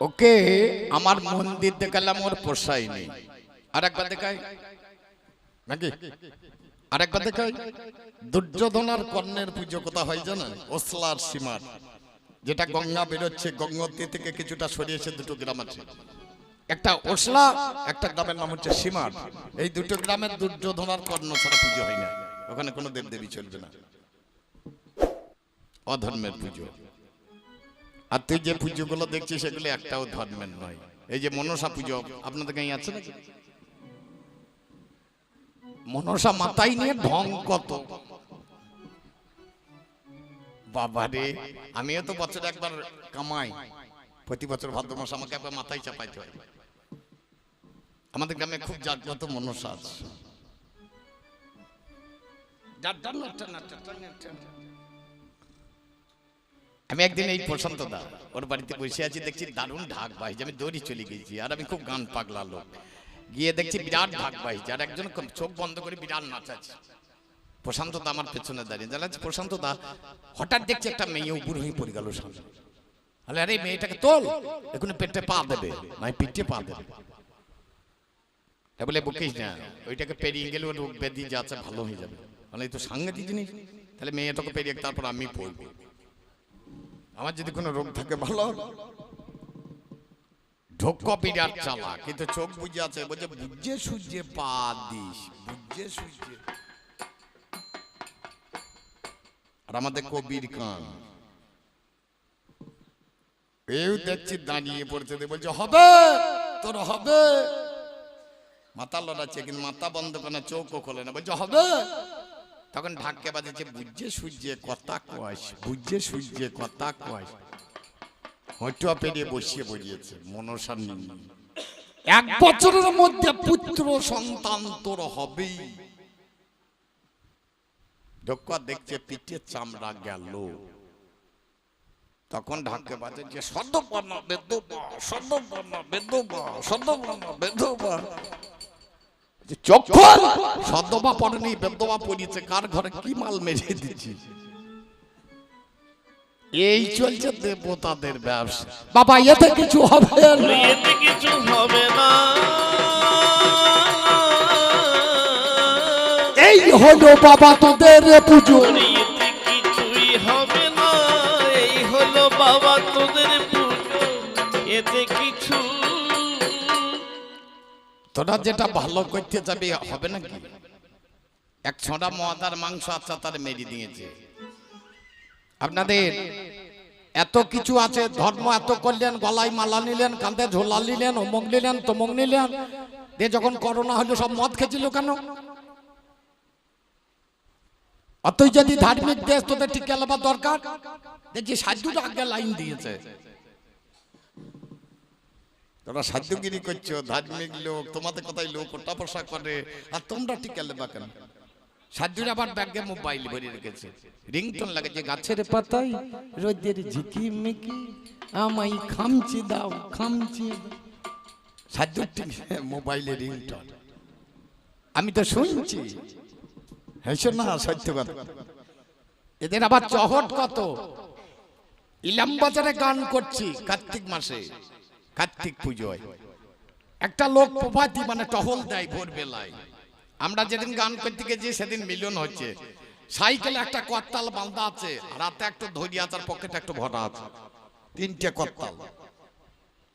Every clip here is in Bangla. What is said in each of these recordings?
ওকে, আমার মন্দির দেখালাম ওর পোষাই নেই। আর একবার দেখাই। নাকি? আর একবার দেখাই। দুর্যোধনার কর্ণের পুজো কথা হয় জানেন ওসলার সীমার। যেটা গঙ্গা বেরোচ্ছে গঙ্গোত্রী থেকে কিছুটা সরিয়েছে দুটো গ্রাম আছে। একটা ওসলা, একটা গ্রামের নাম হচ্ছে সীমার। এই দুটো গ্রামের দুর্যোধনার কর্ণ ছাড়া পুজো হয় না। ওখানে কোনো দেবদেবী চলবে না। অধর্মের পুজো। আর তুই যে পুজোগুলো দেখছিস, সেগুলো একটাও ধর্মের নয়। এই যে মনসা পুজো, আপনাদের গাঁয়ে আছে নাকি? মনসা মাথায় নিয়ে ঢং কত? বাবারে, আমিও তো বছরে একবার কামাই। প্রতি বছর ভাদ্র মাস আমাকে একবার মাথায় চাপাইতে হয়। আমাদের গ্রামে খুব জাগ্রত মনসা আছে। আমি একদিন এই প্রশান্ত দা ওর বাড়িতে বসে আছি, দেখছি দারুণ ঢাক বাহিছে আমি দৌড়ি চলে গেছি, আর আমি খুব গান পাগলা লোক। গিয়ে দেখছি বিরাট ঢাক বাহিছে আর একজন চোখ বন্ধ করে বিরাট নাচাচ্ছে। প্রশান্ত দা আমার পেছনে দাঁড়িয়ে, জানাচ্ছে প্রশান্ত দা হঠাৎ দেখছি একটা মেয়ে উপর হয়ে পড়ে গেল সামনে। আরে আরে মেয়েটাকে তোল এখন পেটে পা দেবে, নয় পিঠে পা দেবে। বলে, বকিস না, ওইটাকে পেরিয়ে গেলে ওর রোগ ব্যাধি যা ভালো হয়ে যাবে। মানে এই তো সাংঘাতিক জিনিস, তাহলে মেয়েটাকে পেরিয়ে তারপর আমি পড়ব। আমার যদি কোনো রোগ থাকে ভালো বিরাট চালা কিন্তু চোখ বুঝে আছে বলছে বুঝে সূর্যে পা দিস বুঝে সূর্যে আর আমাদের কবির কান। এও দেখছি দাঁড়িয়ে পড়ছে বলছে হবে তোর হবে। মাথা লড়াচ্ছে কিন্তু মাথা বন্ধ করে না চোখও খোলে না। বলছে হবে তখন ঢাককে বাজেছে বুঝছে সূর্যে কথা কয়াস বুঝছে সূর্যে কথা কয়াস হয়তো পেরিয়ে বসিয়ে বলিয়েছে মনসার নিয়ে এক বছরের মধ্যে পুত্র সন্তান তোর হবেই। ঢোকা দেখছে পিঠে চামড়া গেল। তখন ঢাককে বাজে যে সদপর্ণ বেদবা সদপর্ণ বেদবা সদপর্ণ বেদবা চক্ষর সদবা পড়েনি বেদবা পড়িয়েছে। কার ঘরে কি মাল মেরে দিচ্ছি? এই চলছে দেবতাদের ব্যবসা। বাবা এতে কিছু হবে না। এতে কিছু হবে না। এই হলো বাবা তোদের পুজো। তোরা যেটা ভালো করতে যাবে, হবে নাকি? এক ছড়া মহাদার মাংস আচ্ছা তার মেরি দিয়েছে। আপনাদের, এত কিছু আছে, ধর্ম এত করলেন, গলায় মালা নিলেন, কাঁধে ঝোলা নিলেন অমুক নিলেন, তমুক নিলেন। দিয়ে যখন করোনা হলো, সব মদ খেয়েছিল কেন? অতই যদি ধার্মিক দেশ, তোদের টিকে লাবার দরকার? দেখছি সাধুটা আগে লাইন দিয়েছে। তোরা সাধ্যগিরি করছ, ধার্মিক লোক, তোমাদের কথাই লোক ওটা করে, আর তোমরা টিকে লেবা কেন? সাধ্যুর আবার ব্যাগে মোবাইল ভরে রেখেছে। রিংটোন লাগেছে গাছের পাতায় রোদের ঝিকি মিকি আমাই খামচি দাও, খামচি। সাধ্যুর মোবাইলে রিংটোন। আমি তো শুনছি। হেসো না, সত্য কথা। এদের আবার চহট কত? ইলাম বাজারে গান করছি কার্তিক মাসে। কার্তিক পুজোয়। একটা লোক প্রভাতি মানে টহল দেয় ভোর বেলায় আমরা যেদিন গান করতে গেছি, সেদিন মিলন হচ্ছে। সাইকেলে একটা করতাল বাঁধা আছে, রাতে একটা ধরি আছে আর পকেটে একটা ভরা আছে। তিনটে করতাল।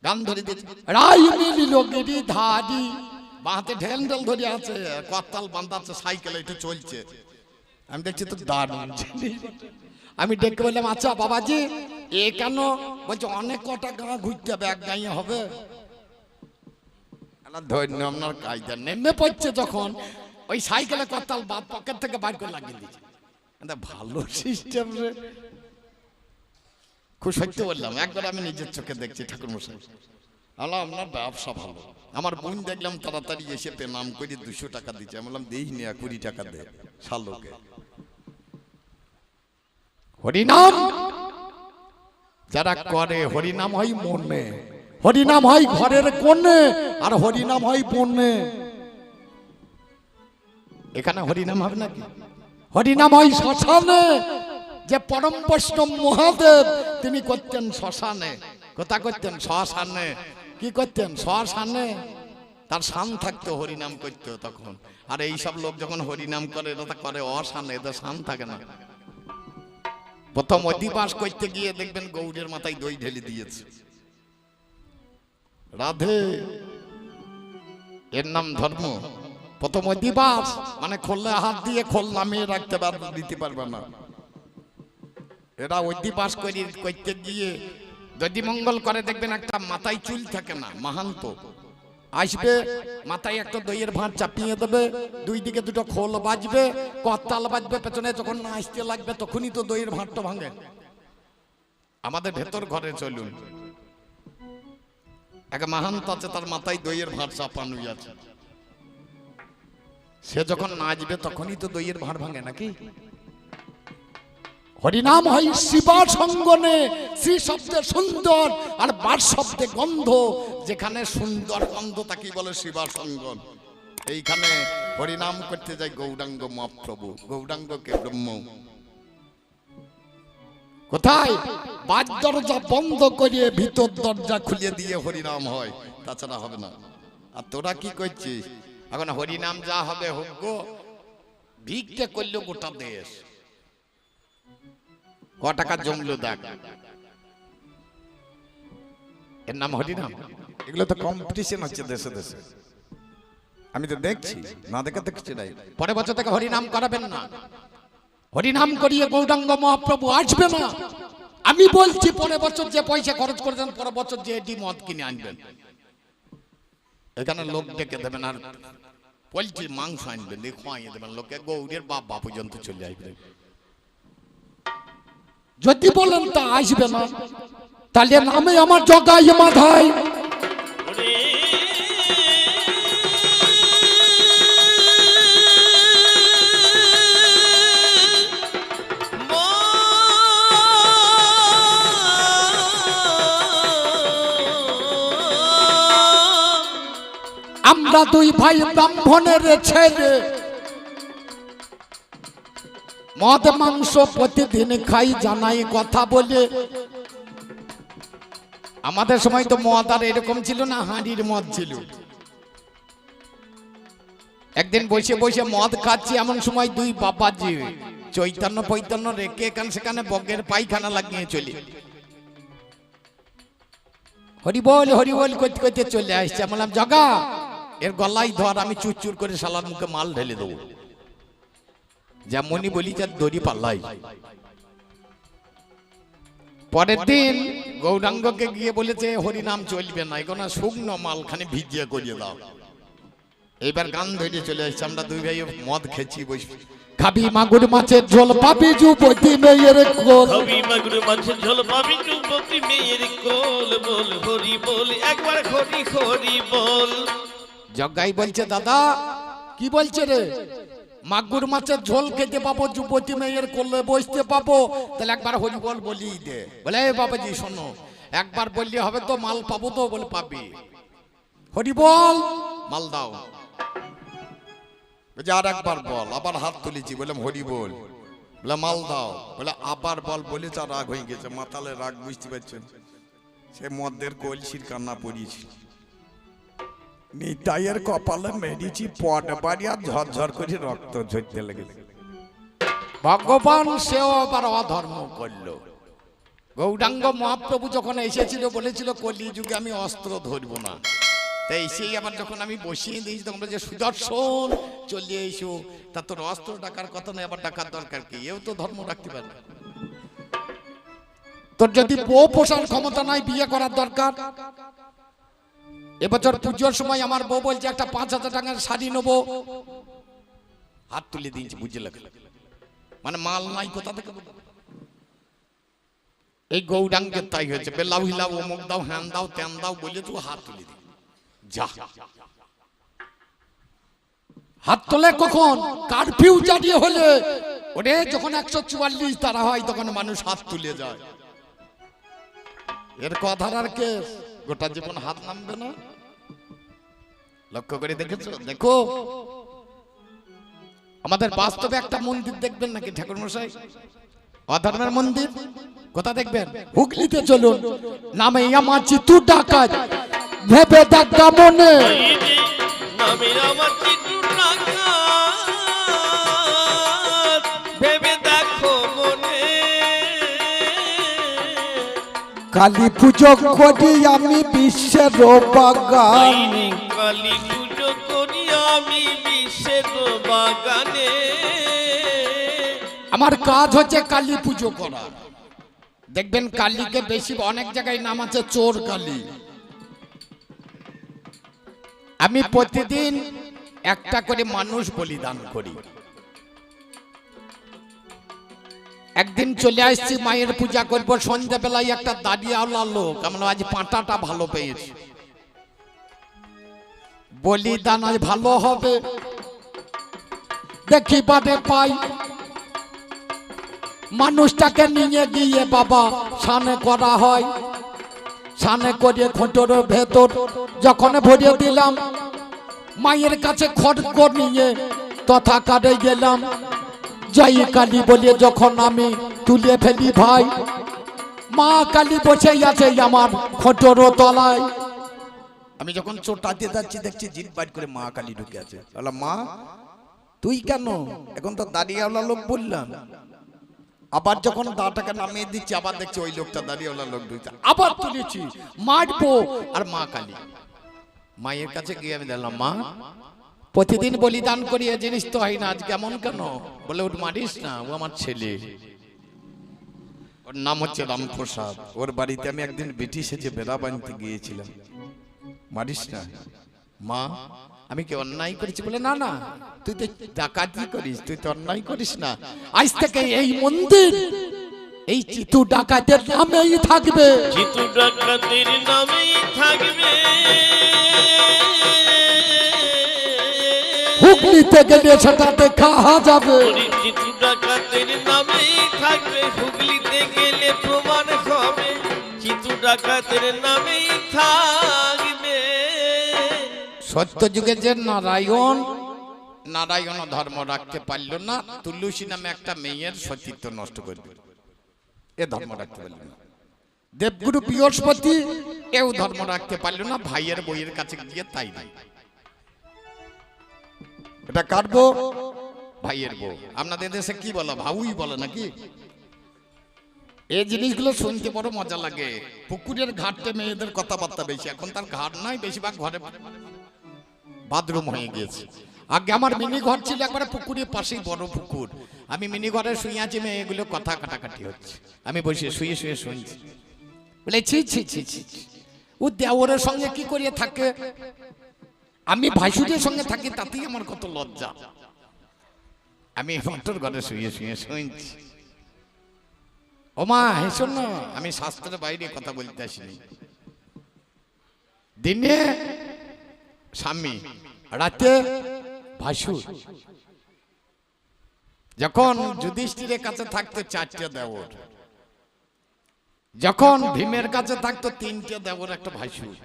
গান ধরে দিয়েছে রাই মিলিল গিরি ধারি বাহাতে ঢেল ঢেল ধরে আছে, করতাল বাঁধা আছে, সাইকেলে একটু চলছে। আমি দেখছি তো দারুণ আমি ডেকে বললাম আচ্ছা বাবাজি এ কেন? বলছে, অনেক কটা গাঁ ঘুরতে হবে এক গাঁয়ে হবে আলা আপনার কায়দা। নেমে পড়ছে যখন, ওই সাইকেলে করতাল বা পকেট থেকে বাইর করে লাগিয়ে দিচ্ছে ভালো সিস্টেম রে। খুব সত্য বললাম, একবার আমি নিজের চোখে দেখছি ঠাকুর মশাই আল্লাহ, আপনার ব্যবসা ভালো। আমার বোন দেখলাম তাড়াতাড়ি এসে পেনাম করে দুশো টাকা দিচ্ছে। আমি বললাম, দেই নিয়ে কুড়ি টাকা দে, শালোকে। হরিনাম! যারা করে হরিনাম হয় মনে। হরিনাম হয় ঘরের কোণে আর হরিনাম হয় বনে। এখানে হরিনাম হবে নাকি? হরিনাম হয় শ্মশানে। যে পরম বৈষ্ণব মহাদেব তিনি করতেন শ্মশানে। কোথা করতেন শ্মশানে। কি করতেন শ্মশানে। তার শান থাকতো হরিনাম করতো তখন। আর এই সব লোক যখন হরিনাম করে এটা তো করে অশান এদের শান থাকে না। প্রথম অধিবাস করতে গিয়ে দেখবেন গৌরের মাথায় দই ঢেলে দিয়েছে। রাধে, এর নাম ধর্ম। প্রথম অধিবাস মানে খোললে হাত দিয়ে খোল নামিয়ে রাখতে পারবে, দিতে পারবে না। এরা অধিবাস করি, করতে গিয়ে যদি মঙ্গল করে, দেখবেন একটা মাথায় চুল থাকে না, মাহান্ত। আসবে, মাথায় একটা দইয়ের ভাঁড় চাপিয়ে দেবে, দুই দিকে দুটো খোল বাজবে, করতাল বাজবে পেছনে, যখন নাচতে লাগবে তখনই তো দইয়ের ভাঁড়টা ভাঙে। আমাদের ভেতর ঘরে চলুন। এক মাহান্ত আছে, তার মাথায় দইয়ের ভাঁড় চাপানো আছে। সে যখন নাচবে তখনই তো দইয়ের ভাঁড় ভাঙে নাকি? হরিনাম হয় শিবা সঙ্গনে শ্রী শব্দে সুন্দর আর বার শব্দে গন্ধ, যেখানে সুন্দর গন্ধ তাকে বলে শিবা সঙ্গন? এইখানে হরিনাম করতে যায় গৌরাঙ্গ মহাপ্রভু। গৌরাঙ্গকে ব্রহ্ম? কোথায়? বাজ দরজা বন্ধ করিয়ে ভিতর দরজা খুলে দিয়ে হরিনাম হয়, তাছাড়া হবে না। আর তোরা কি করছিস? এখন হরিনাম যা হবে হোক গো, ভিক্ষে করল গোটা দেশ। ক টাকা জমলো দেখ এর নাম হরিনাম? এগুলো তো কম্পিটিশন হচ্ছে দেশে দেশে। আমি তো দেখছি না দেখে দেখছি নাই। পরের বছর থেকে হরিনাম করাবেন না। হরিনাম করিয়ে গৌরাঙ্গ মহাপ্রভু আসবে না। আমি বলছি পরের বছর যে পয়সা খরচ করেছেন পরের বছর যে এটি মদ কিনে আনবেন। এখানে লোক ডেকে দেবেন আর পোলট্রির মাংস আনবেন। দিয়ে খোয়াইয়ে দেবেন। লোকে গৌরের বাপ বা পর্যন্ত চলে আসবে। যদি বলেন তা আসবে না, তাহলে নামে আমার জগাই মাধাই ওরে মা আমরা দুই ভাই ব্রাহ্মণের ছেলে। মদ মাংস প্রতিদিন খাই, জানাই কথা বলে। আমাদের সময় তো মদ আর এরকম ছিল না, হাঁড়ির মদ ছিল। একদিন বসে বসে মদ খাচ্ছি, এমন সময় দুই বাবাজি চৈতন্য পৈতন্য রেখে এখান সেখানে বগের পায়খানা লাগিয়ে চলি। হরি বল হরি বল করতে করতে চলে আসছে। বললাম, জগা, এর গলায় ধর, আমি চুরচুর করে শালার মুখে মাল ঢেলে দেবো। যেমনই বলি যার দড়ি পাল্লাই। পরের দিন গৌরাঙ্গকে গিয়ে বলেছে হরিনাম চলবে না এখন শুকনো মাল খানে ভিজিয়ে করিয়ে দাও। এইবার গান ধরে চলে আসছে আমরা দুই ভাই মদ খেছি বসে। খাবি মাগুর মাছের ঝোল পাবি যুবতী মেয়ের কোল। কবি মাগুর মাছের ঝোল পাবি যুবতী মেয়ের কোল। বল হরি বল একবার হরি হরি বল। জগাই বলছে দাদা কি বলছে রে? মাগুর মাছের ঝোল খেতে পাবো, যুবতী মেয়ের কোলে বসতে পাবো। তাহলে একবার হরি বল দে। বলে, "এ বাবাজি, শোনো, একবার বললে হবে তো মাল পাবো তো, বলে পাবি। হরি বল মাল দাও। আর একবার বল, আবার হাত তুলেছি। বললাম হরি বল, মাল দাও। বলে, আবার বল বলে যা রাগ হয়ে গেছে মাতালে রাগ বুঝতে পারছেন? সে মদের কলসির কান্না পড়িয়েছি নিতাইয়ের কপালে মেরেছি পট বাড়ি আর ঝরঝর করে রক্ত ঝরতে লেগেছে ভগবান সেও আবার অধর্ম করল। গৌরাঙ্গ মহাপ্রভু যখন এসেছিল, বলেছিল কলি যুগে আমি অস্ত্র ধরবো না। তাই সেই আবার যখন আমি বসিয়ে দিয়েছি, তখন বলছে সুদর্শন চলিয়ে এসো। তা তোর অস্ত্র ডাকার কথা নয়, আবার ডাকার দরকার কি? এও তো ধর্ম রাখতে পারে না। তোর যদি বউ পোষার ক্ষমতা নাই, বিয়ে করার দরকার? এবছর পুজোর সময় আমার বউ বলছে, একটা পাঁচ হাজার টাকার শাড়ি নেব। হাত তুলে দিয়েছি বুঝে লাগে মানে মাল নাই কোথা থেকে? এই গৌরাঙ্গের তাই হয়েছে। বেলাউ হিলাও অমুক দাও, হ্যান দাও, ত্যান দাও, বলে তুই হাত তুলে দি যা। হাত তোলে কখন? কারফিউ জারিয়ে হলে। ওরে, যখন একশো চুয়াল্লিশ তারা হয়, তখন মানুষ হাত তুলে যায়। এর কথার আর কে গোটা জীবন হাত নামবে না। লক্ষ্য করে দেখেছ? দেখো। আমাদের বাস্তবে একটা মন্দির দেখবেন নাকি ঠাকুর মশাই? অধর্মের মন্দির? কোথা দেখবেন? হুগলিতে চলুন। নামে আমার চিতু ডাকাত। ভেবে দেখা মনে। আমার ভেবে দেখো মনে। কালী পুজো করি আমি বিশ্বের বাগান কালী পুজো করি আমি বিশ্বের বাগানে। আমার কাজ হচ্ছে কালী পুজো করা। দেখবেন কালীকে বেশি অনেক জায়গায় নাম আছে চোর কালী। আমি প্রতিদিন একটা করে মানুষ বলিদান করি। একদিন চলে আসছি, মায়ের পূজা করব, সন্ধ্যাবেলায় একটা দাঁড়িয়েওয়ালা লোক, আমরা আজ পাঁটাটা ভালো পেয়েছি। বলিদান আজ ভালো হবে। দেখি বাদে পাই। মানুষটাকে নিয়ে গিয়ে বাবা সানে করা হয়। সানে করে খোঁটোর ভেতর যখন ভরিয়ে দিলাম, মায়ের কাছে খড়গ নিয়ে তথা কাটে গেলাম। জয় কালী বলে যখন আমি তুলে ফেলি ভাই, মা কালী বসে আছে আমার খোঁটোর তলায়। আমি যখন চোটা দিয়ে যাচ্ছি দেখছি জিট বাইট করে মা কালী ঢুকে আছে। বললাম মা তুই কেন? এখন তো দাঁড়িয়েওয়ালা লোক বললাম। আবার যখন দাটাকে নামিয়ে দিচ্ছি আবার দেখছি ওই লোকটা দাঁড়িয়েওয়ালা লোক ঢুকছে। আবার তুলেছি মারবো আর মা কালী। মায়ের কাছে গিয়ে আমি দেখলাম মা প্রতিদিন বলিদান করি এ জিনিস তো হয় না আজ কেমন কেন? বলে ওট মারিস না ও আমার ছেলে। ওর নাম হচ্ছে রামপ্রসাদ। ওর বাড়িতে আমি একদিন বেটি সেজে বেড়া বানতে গিয়েছিলাম। মারিস না। মা আমি কি অন্যায় করেছি বলে? না না। তুই তো ডাকাতি করিস তুই তো অন্যায় করিস না। আজ থেকে এই মন্দির এই চিতু ডাকাতের নামেই থাকবে। চিত্র ডাকাতের নামেই থাকবে। হুগলিতে গেলে সেটা দেখা যাবে। চিত্র ডাকাতের নামেই থাকবে। হুগলিতে গেলে প্রমাণ হবে। চিত্র ডাকাতের নামেই থাকবে। সত্য যুগে যে নারায়ণ নারায়ণ ধর্ম রাখতে পারল না, তুলসী নামে একটা মেয়ের সতীত্ব নষ্ট করে দিল। এ ধর্ম রাখতে পারল না। দেবগুরু বৃহস্পতি এও ধর্ম রাখতে পারল না, ভাইয়ের বইয়ের কাছে গিয়ে তাই নাই। এটা কাটবো ভাইয়ের বউ। আপনাদের দেশে কি বলো, ভাউই বলে নাকি? এই জিনিসগুলো শুনতে বড় মজা লাগে। পুকুরের ঘাটে মেয়েদের কথাবার্তা বেশি, এখন তার ঘাট নাই, বেশিরভাগ ঘরে বাথরুম হয়ে গিয়েছে। আগে আমার মিনি ঘর ছিল একবারে পুকুরের পাশেই, বড় পুকুর। আমি মিনি ঘরে শুয়ে আছি, মেয়ে, এগুলো কথা কাটাকাটি হচ্ছে। আমি বসে শুয়ে শুয়ে শুনছি। বলে, ছি ছি ছি ছি। ও দেওরের সঙ্গে কি করিয়ে থাকে? আমি ভাইসুরের সঙ্গে থাকি, তাতেই আমার কত লজ্জা। আমি মটর ঘরে শুয়ে শুয়ে শুনছি। ওমা হেসো না আমি শাস্ত্রের বাইরে কথা বলতে আসিনি। দিনে স্বামী রাতে ভাসুর। যখন যুধিষ্ঠিরের কাছে থাকতো চারটে দেবর। যখন ভীমের কাছে থাকতো তিনটে দেবর একটা ভাসুর।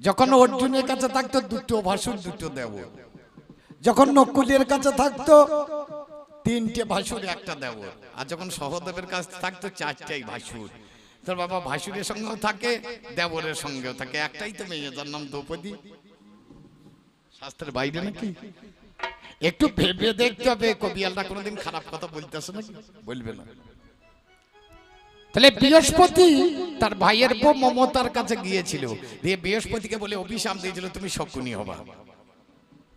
যখন অর্জুনের কাছে থাকতো দুটো ভাসুর দুটো দেবর। যখন নকুলের কাছে থাকতো তিনটে ভাসুর একটা দেবর। আর যখন সহদেবের কাছে থাকতো চারটাই ভাসুর। তোর বাবা ভাসুরের সঙ্গেও থাকে দেবরের সঙ্গেও থাকে। একটাই তো মেয়ে যার নাম দ্রৌপদী। শাস্ত্রের বাইরে নাকি? একটু ভেবে দেখতে হবে কবিয়ালটা কোনোদিন খারাপ কথা বলতেছে নাকি? বলবে না। তাহলে বৃহস্পতি তার ভাইয়ের বউ মমতার কাছে গিয়েছিল। দিয়ে বৃহস্পতিকে বলে, অভিশাপ দিয়েছিল, তুমি শকুনি হবা।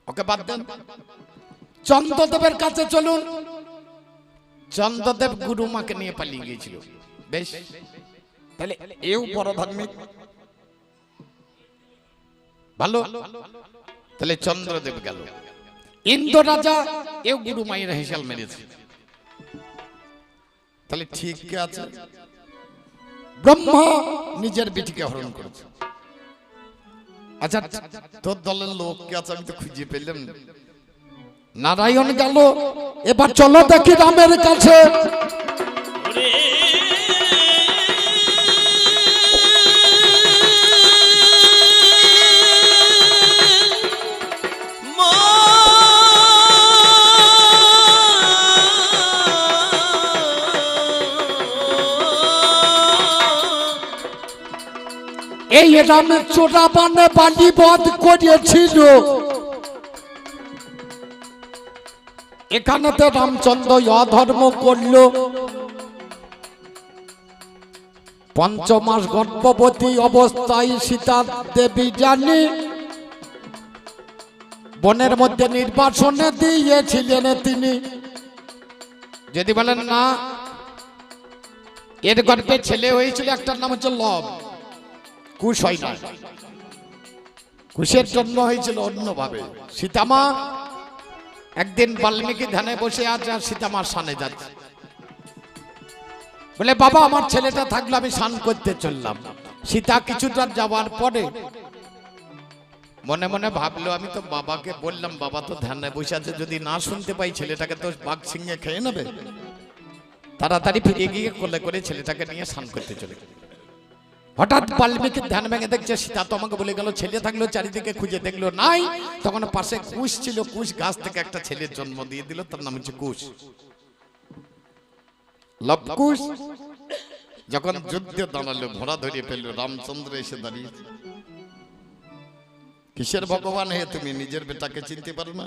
ওকে বাদ দেন। চন্দ্রদেবের কাছে চলুন। চন্দ্রদেব গুরুমাকে নিয়ে পালিয়ে গিয়েছিল। বেশ। তাহলে এও বড় ধার্মিক ভালো। তাহলে চন্দ্রদেব গেল। ইন্দ্র রাজা এও গুরু মায়ের হিসাল মেরেছে। তাহলে ঠিক আছে? ব্রহ্মা নিজের বেটিকে হরণ করেছে। আচ্ছা তোর দলের লোক কে আছে আমি তো খুঁজে পেলাম না। নারায়ণ গেল। এবার চলো দেখি রামের কাছে। রামে চোরা বানে বালি বধ করিয়েছিল। এখানেতে রামচন্দ্র অধর্ম করল। পঞ্চমাস গর্ভবতী অবস্থায় সীতা দেবী জানি। বনের মধ্যে নির্বাসনে দিয়েছিলেন তিনি। যদি বলেন না, এর গর্ভে ছেলে হয়েছিল, একটার নাম হচ্ছে লব। কুশ হয় না কুশের জন্ম হয়েছিল অন্যভাবে। সীতামা একদিন বাল্মীকি ধ্যানে বসে আছে আর সীতামার সানে যাচ্ছে। বলে, বাবা, আমার ছেলেটা থাকল আমি স্নান করতে চললাম। সীতা কিছুটা যাওয়ার পরে মনে মনে ভাবলো, আমি তো বাবাকে বললাম, বাবা তো ধ্যানে বসে আছে, যদি না শুনতে পাই ছেলেটাকে তো বাঘ সিংহে খেয়ে নেবে। তাড়াতাড়ি ফিরে গিয়ে কোলে করে ছেলেটাকে নিয়ে স্নান করতে চলে গেল। হঠাৎ বাল্মীকি ধ্যান ভেঙে দেখছে, সীতা তো আমাকে বলে গেল, ছেলে থাকল, চারিদিকে খুঁজে দেখল নাই। তখন পাশে কুশ ছিল, কুশ গাছ থেকে একটা ছেলের জন্ম দিয়ে দিল, তার নাম হচ্ছে কুশ। লবকুশ যখন যুদ্ধে দাঁড়াল, ঘোড়া ধরিয়ে ফেলল, রামচন্দ্র এসে দাঁড়িয়ে কিসের ভগবান হে, তুমি নিজের বেটাকে চিনতে পারো না?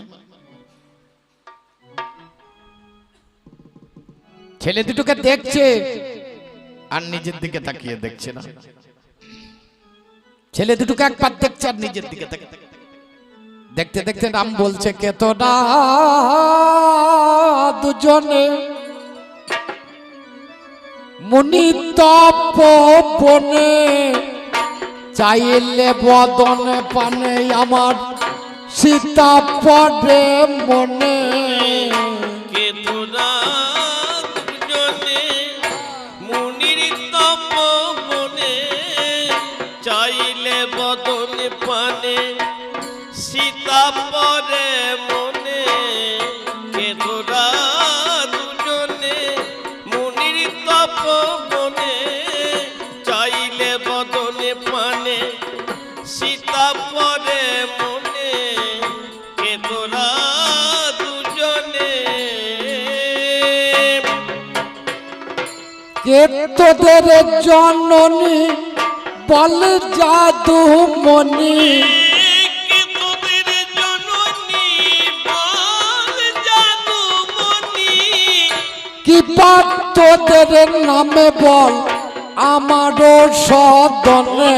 ছেলে দুটোকে দেখছে, আর নিজের দিকে তাকিয়ে দেখছে না। ছেলে দুটোকে একবার দেখছে আর নিজের দিকে দেখতে দেখতে রাম বলছে, কে তো দুজনে মুনি তপ বনে চাইলে বদনে পানে আমার সীতা পড়ে মনে। মুনির তপবনে চাইলে বদন পানে, সীতা পরে মনে কে দুজনে, মুনির তপবনে, চাইলে বদনে পানে, সীতা পরে মনে কে দুজনে। কে তোদের জননী বল জাদু মনি। কে পাপ তোদের নামে বল? আমারও সদনে।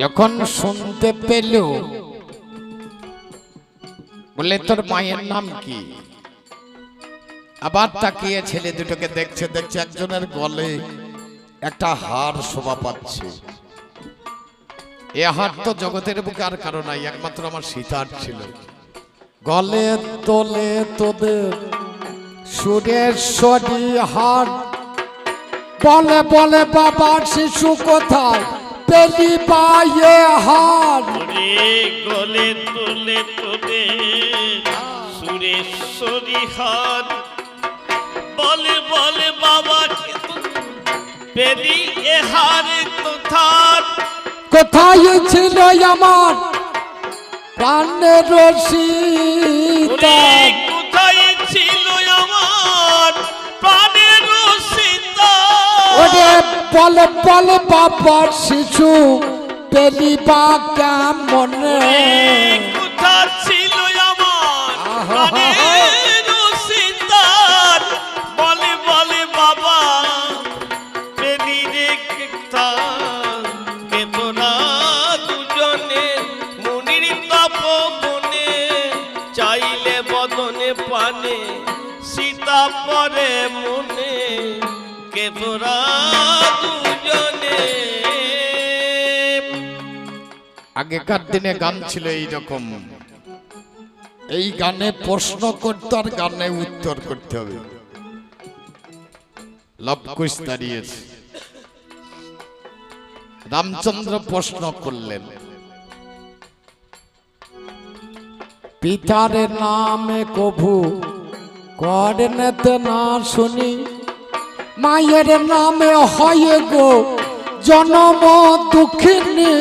যখন শুনতে পেল। বলে তোর মায়ের নাম কি? আবার তাকিয়ে ছেলে দুটোকে দেখছে দেখছে একজনের গলে একটা হার শোভা পাচ্ছে। এ হার তো জগতের বুকে আর কারও নাই, একমাত্র আমার সীতার ছিল। গলে তোলে তোদের সুরেশ্বরী হার বলে বলে, বাবার শিশু কোথায়? পেলি পায়ে হার গলে তোলে তোলে সুরেশ্বরী হার বলে বলে বাবা পেলি এ হার কোথার? কোথায় ছিল আমার প্রাণের ওরে পল বল বাবার শিশু পেলি বা কেমনে কোথা ছিল আমার। আগেকার দিনে গান ছিল এই রকম এই গানে প্রশ্ন করতে আর গানে উত্তর করতে হবে। লবকুশ দাঁড়িয়েছে। রামচন্দ্র প্রশ্ন করলেন পিতার নামে কভু করেনতে না শুনি মায়ের নামে হয় গো জনম দুঃখিনী।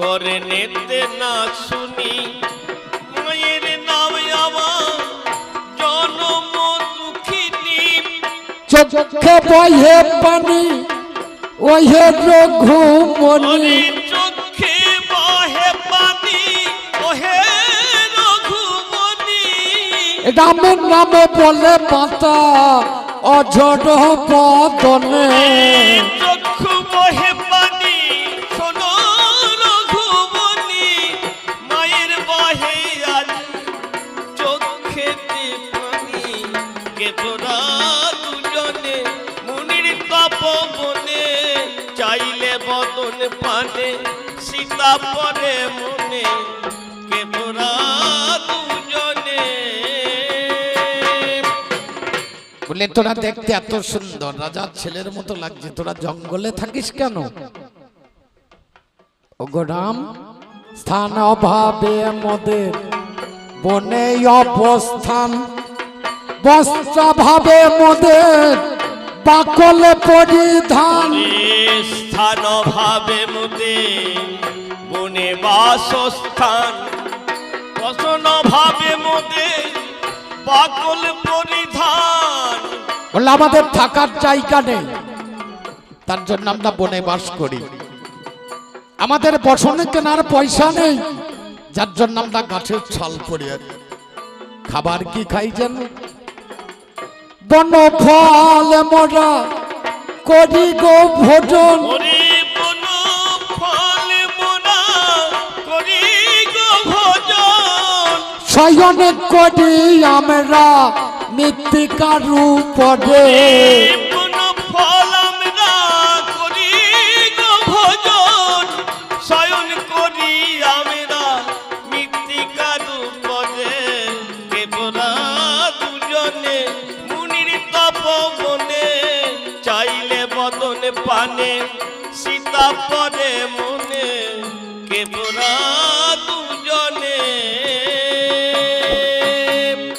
করে নেতে না শুনি। মায়ের নাম আমার জনম দুঃখিনী। চোখে বহে পানি ওহে রঘুমণি। চোখে বহে পানি ওহে রঘুমণি। রামের নামে বলে পাতা অঝড় বদনে পরে মনে কে তোরা দুজনে? বলে তোরা দেখতে এত সুন্দর রাজার ছেলের মতো লাগছে। তোরা জঙ্গলে থাকিস কেন? ওগো রাম স্থান অভাবে মোদের বনে অবস্থান। বস্ত্রাভাবে মোদের বাকলে পরিধান। স্থান ভাবে মুদে বনে বাসস্থান। বসন ভাবে মুদে পাগল পরিধান বলে আমাদের থাকার জায়গা নেই। তার জন্য আমরা বনে বাস করি। আমাদের বসনে কেনার পয়সা নেই। যার জন্য আমরা গাছের ছাল পড়ি খাবার কি খাই যেন বন ফল মোরা করি গো ভোজন। শয়ন করি আমরা মৃত্তিকার বদন পানে সীতা পরে মনে। কেবরা